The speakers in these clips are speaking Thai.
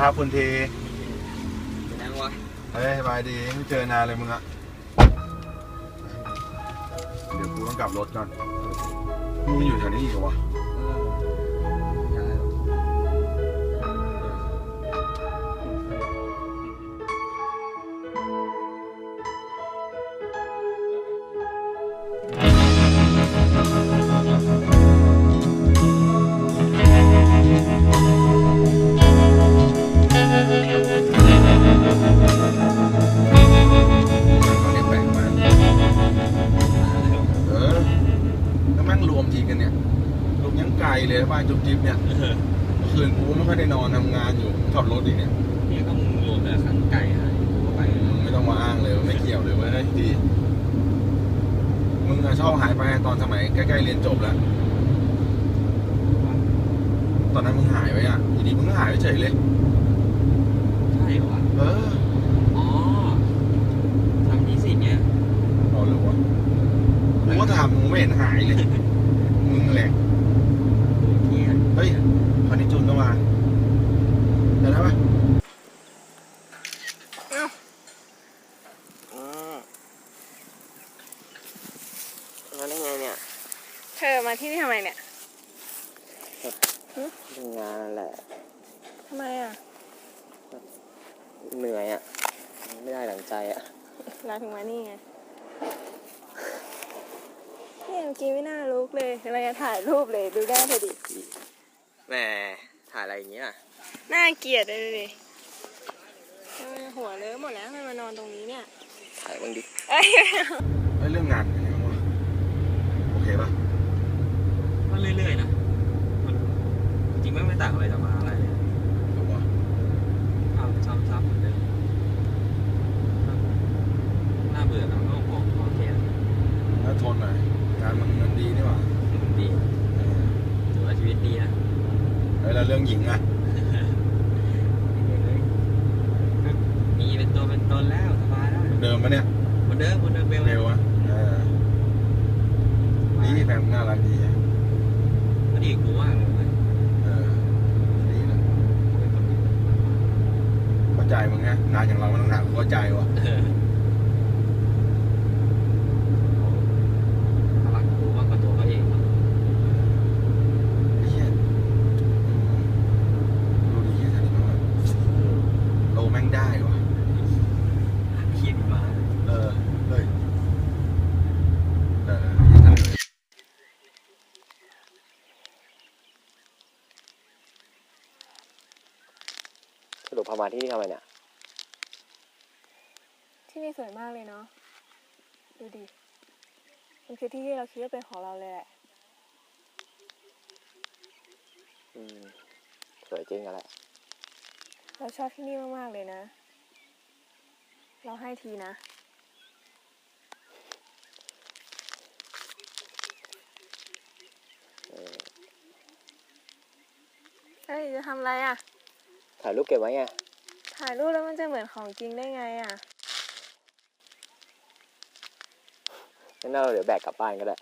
ครับคุณทีเป็นไงวะเฮ้ยสบายดีไม่เจอนานเลยมึงอะเดี๋ยวกูต้องกลับรถก่อนมึงอยู่แถวนี้อีกเหรอวะ เลยบ้านจุ๊บจิ๊บเนี่ยเมื่อคืนกูไม่ค่อยได้นอนทำงานอยู่ขับรถอีกเนี่ยนี่ก็มึงรวมแต่ขันไก่ให้กูก็ไปมึงไม่ต้องมาอ้างเลยว่าไม่เกี่ยวเลยเว้ยดีมึงอะชอบหายไปตอนสมัยใกล้ๆเรียนจบแล้ว ตอนนั้นมึงหายไปอะอยู่ดีมึงก็หายไปเฉยเลยใช่เหรอวะเอออ๋อทำนิสิตเนี่ยเอาเลยวะกูก็ทำมึงไม่เห็นหายเลย มึงแหละเที่ยเฮ้ยคอนดิจูนก็มาเดี๋ยวนะปะอืมมาได้ไงเนี่ยเธอมาที่นี่ทำไมเนี่ยทำงานนั่นแหละทำไมอะ เหนื่อยอะ ไม่ได้หลังใจอะเราถึงมานี่ไงเนี่ยเมื่อกี้ไม่น่าลุกเลยเราจะถ่ายรูปเลยดูได้พอดี แหมถ่ายอะไรอย่างเงี้ยน่าเกลียดเลยดูดิทำไมหัวเลอะหมดแล้วทำไมมานอนตรงนี้เนี่ย ถ่ายบ้างดิเอ้ยเฮ้ยเรื่องงานเป็นยังไงวะโอเคปะมันเรื่อยๆนะ มันจริงๆไม่ไม่ต่างอะไรจากมหาลัยเลยหรือวะทำซ้ำๆเหมือนเดิมน่าเบื่อนะก็พอพอเทียนแล้วทนหน่อยงานมันเงินดีนี่หว่า ดีถือว่าชีวิตดีนะ เฮ้ย แล้วเรื่องหญิงอะมีเป็นตัวเป็นตนแล้วสบายแล้วเดิมปะเนี่ยเหมือนเดิมเหมือนเดิมเบลเร็วอะเออดีแฟนมึงน่ารักดีอะก็ดีกูมากเลยเว้ยเออดีนะเข้าใจมึงไงงานอย่างเรามันต้องหาเข้าใจวะ เออเขารักกูมากกว่าตัวเขาเองมั้ง ไอ้เหี้ยอืมดูดีแค่นี้มันแบบโลแม่งได้วะ เครียดมา เออเฮ้ยเออ สรุปพามาที่นี่ทำไมเนี่ย ที่นี่สวยมากเลยเนาะ ดูดิ มันคือที่ที่เราคิดว่าเป็นของเราเลยแหละ อืม สวยจริงอะแหละ เราชอบที่นี่มากๆเลยนะ เราให้ทีนะเออเฮ้ย จะทำอะไรอะ ถ่ายรูปเก็บไว้ไง ถ่ายรูปแล้วมันจะเหมือนของจริงได้ไงอะ งั้นเราเดี๋ยวแบกกลับบ้านก็ได้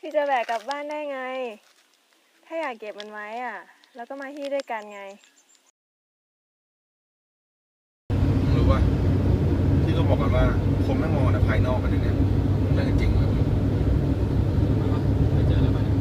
พี่จะแบกกลับบ้านได้ไง ถ้าอยากเก็บมันไว้อะ แล้วก็มาที่ด้วยกันไงมึงรู้ว่าที่เขาบอกกันว่าคนไม่มองแต่ภายนอกกันอย่างเนี้ยเรื่องจริงเลย ไปเจออะไรมาเนี่ย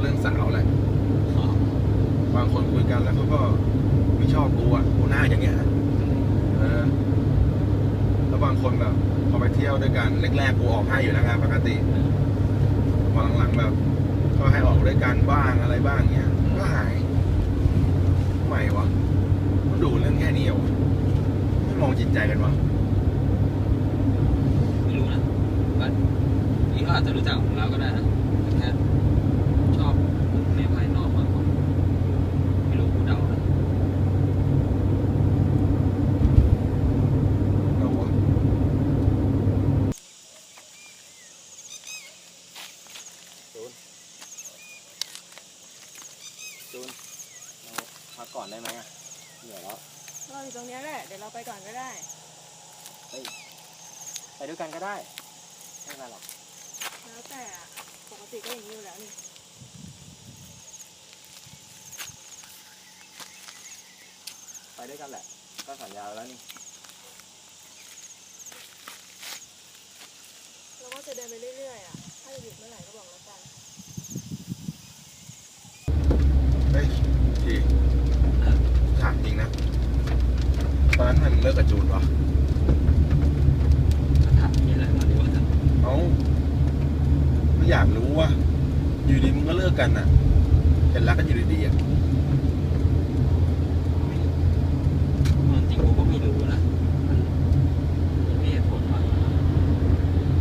เรื่องสาวแหละ บางคนคุยกันแล้วเขาก็ไม่ชอบกูอะกูหน้าอย่างเงี้ยเออแล้วบางคนแบบพอไปเที่ยวด้วยกันแรกๆกูออกให้อยู่แล้วไงปกติพอหลังๆแบบก็ให้ออกด้วยกันบ้างอะไรบ้างเงี้ยก็หายไมวะมันดูเรื่องแค่นี้เหรอไม่มองจิตใจกันวะไม่รู้นะก็นี่ก็อาจจะรู้จักของเราก็ได้นะแค่ชอบในภายนอกมากกว่าไม่รู้กูเดานะ เราวะ จูนเราพักก่อนได้ไหมอะเหนื่อยแล้วเราอยู่ตรงเนี้ยแหละ เดี๋ยวเราไปก่อนก็ได้ ไปด้วยกันก็ได้ไม่เป็นไรหรอกแล้วแต่อะปกติก็อย่างนี้อยู่แล้วนี่ ไปด้วยกันแหละ ก็สัญญาแล้วนี่ เราก็จะเดินไปเรื่อยๆอะ ถ้าจะหยุดเมื่อไหร่ก็บอกแล้วกัน เฮ้ยพี่ถามจริงนะ ตอนนั้นทำไมมึง เลิกกับจูนวะถามนี่แหละมาดีว่าเอ้าไม่อยากรู้ว่า อยู่ดีมึงก็เลิกกันอะเห็นรักกันอยู่ดีๆอะ จริงกูก็ไม่รู้นะมันมันมีเหตุผลว่า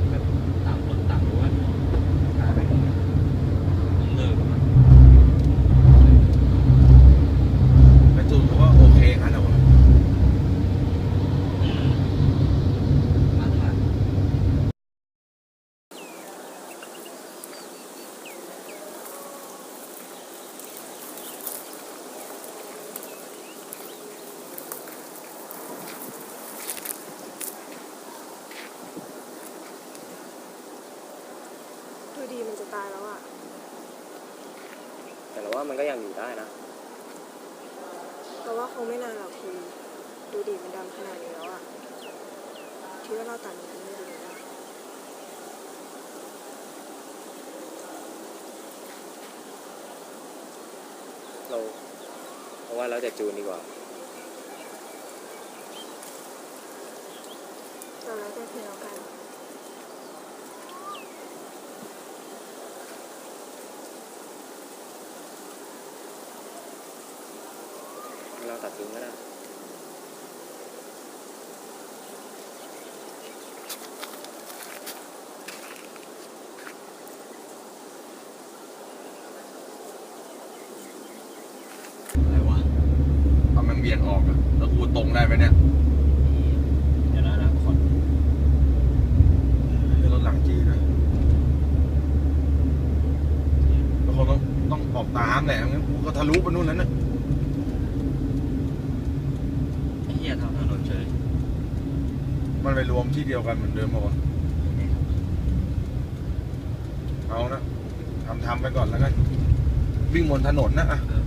แบบต่างคนต่างรู้ว่ากลายเป็นต้องเลิกกันมา แล้วจูนเขาก็โอเคงั้นเหรอวะ อืมมันว่า ดูดีมันจะตายแล้วอะ แต่เรา ว่ามันก็ยังอยู่ได้นะเราว่าคงไม่นานหรอกทีดูดีมันดำขนาดนี้แล้วอะคิดว่าเราตัดมันทิ้งไม่ดีนะเราเพราะว่าเราจะจูนดีกว่าเราแล้วแต่เธอแล้วกัน เราตัดทิ้ง ก็ได้อะไรวะตอนมันเบี่ยงออกอะแล้วกูตรงได้ไหมเนี่ย เดี๋ยวนะนะคนให้รถหลังจี้นะแล้วคนต้องต้องออกตามแหละงั้นกูก็ทะลุไปนู่นนั้นนะ ไอ้เหี้ยทำถนนเฉย มันไปรวมที่เดียวกันเหมือนเดิมหมดเอานะทำทำไปก่อนแล้วกันวิ่งบนถนนนะอะ เออ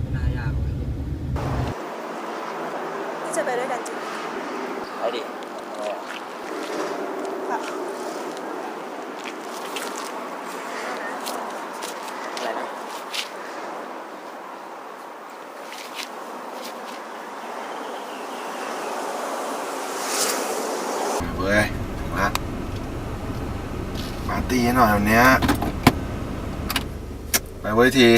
ไม่น่ายากเลย ที่จะไปด้วยกันจริง ไปดิเอาอะ ค่ะ อะไรนะ เว้ยถึงละปาร์ตี้หน่อยวันเนี้ยไปเว้ยที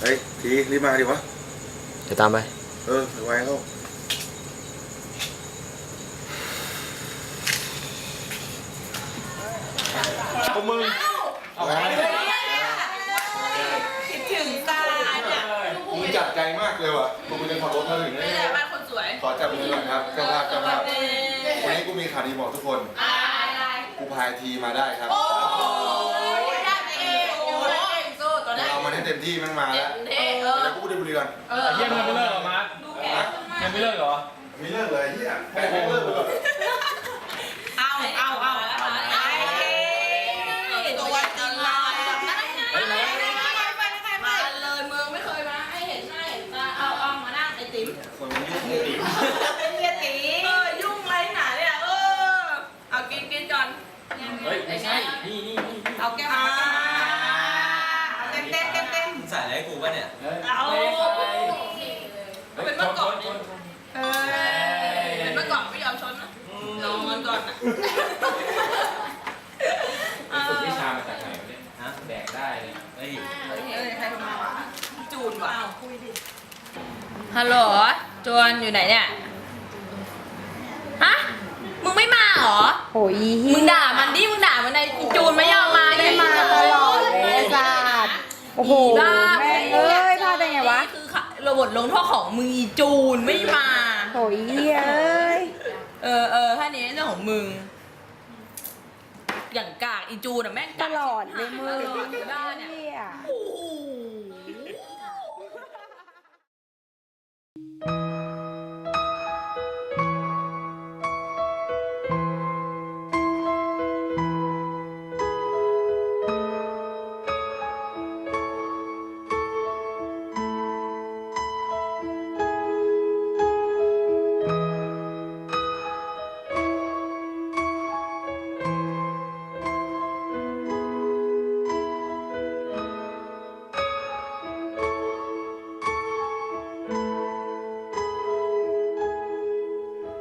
เฮ้ยทีรีบมาดิวะเดี๋ยวตามไป เออไว้เขา พวกมึงอะไรคิดถึงตาเนี่ยมึงจัดใจมากเลยว่ะกูเป็นขับรถมาถึงนี่นี่แหละบ้านคนสวย ขอจับมือหน่อยครับเจ้าภาพเจ้าภาพวันนี้กูมีข่าวดีบอกทุกคนอะไรกูพายทีมาได้ครับโอ้ยได้เองโอ้ยเก่งสู้ตัวได้เรามาให้เต็มที่มันมาแล้วเท่เออแล้วกูได้บุรีกันเออเยี่ยมยังไม่เลิกเหรอมาร์คดูแกยังไม่เลิกเหรอมีเลิกเลยเฮียแม่งเลิกไปก่อนเอาเอาเอาตัวจริงมามาเลยเมืองไม่เคยมาให้เห็นหน้าเห็นตาเอาเอามานั่งไอติ๋ม คนมันยุ่งเลยดิ เป็นเฮียตีเออยุ่งไรหนาเนี่ยเออเอากินกินก่อน เฮ้ย ไม่ใช่ นี่นี่นี่ เอาแก้วมาเต็มเต็มเต็มเต็ม มึงใส่อะไรให้กูป่ะเนี่ยเอาเป็นเมื่อก่อนนี่เออเป็นเมื่อก่อนไม่ยอมชนนะนอนก่อนนะไปฝึกวิชามาจากไหนวะเนี่ยฮะ แดกได้เลยเฮ้ยเฮ้ยใครโทรมาวะจูนวะฮัลโหลจวนอยู่ไหนเนี่ย ฮะ มึงไม่มาเหรอ โอ้ยมึงด่ามันดิ มึงด่ามันในอีจูนไม่ยอมมาไม่มาตลอดเลยไอ้สัตว์ โอ้โหบ้าแม่งเอ้ยพลาดได้ไงวะนี่คือระบบลงโทษของมึงอีจูนไม่มา โอ้ยเหี้ยเอ้ย เออเออแค่นี้เรื่องของมึง อย่างกากอีจูนอะแม่งตกากลอดเลยมึงตลอดอยู่ได้เนี่ยเหี้ย โอ้โห